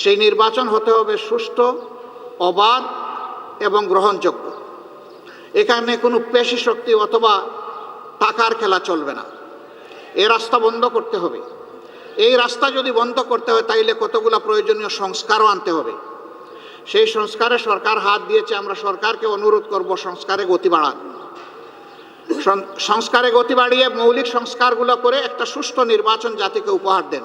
সেই নির্বাচন হতে হবে সুষ্ঠু, অবাধ এবং গ্রহণযোগ্য। এখানে কোনো পেশি শক্তি অথবা টাকার খেলা চলবে না। এই রাস্তা বন্ধ করতে হবে। এই রাস্তা যদি বন্ধ করতে হয়, তাইলে কতগুলো প্রয়োজনীয় সংস্কারও আনতে হবে। সেই সংস্কারে সরকার হাত দিয়েছে, আমরা সরকারকে অনুরোধ করব সংস্কারে গতি বাড়ান। সংস্কারে গতি বাড়িয়ে মৌলিক সংস্কারগুলো করে একটা সুষ্ঠু নির্বাচন জাতিকে উপহার দেন।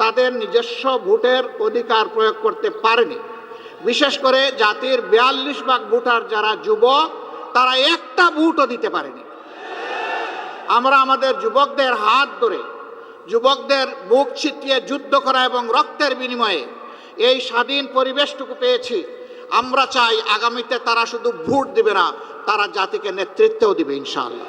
তাদের নিজস্ব ভোটের অধিকার প্রয়োগ করতে পারেনি। বিশেষ করে জাতির বিয়াল্লিশ ভাগ ভোটার যারা যুবক, তারা একটা ভোটও দিতে পারেনি। আমরা আমাদের যুবকদের হাত ধরে, যুবকদের বুক ছিটিয়ে যুদ্ধ করা এবং রক্তের বিনিময়ে এই স্বাধীন পরিবেশটুকু পেয়েছি। আমরা চাই আগামীতে তারা শুধু ভোট দিবে না, তারা জাতিকে নেতৃত্বও দিবে ইনশাআল্লাহ।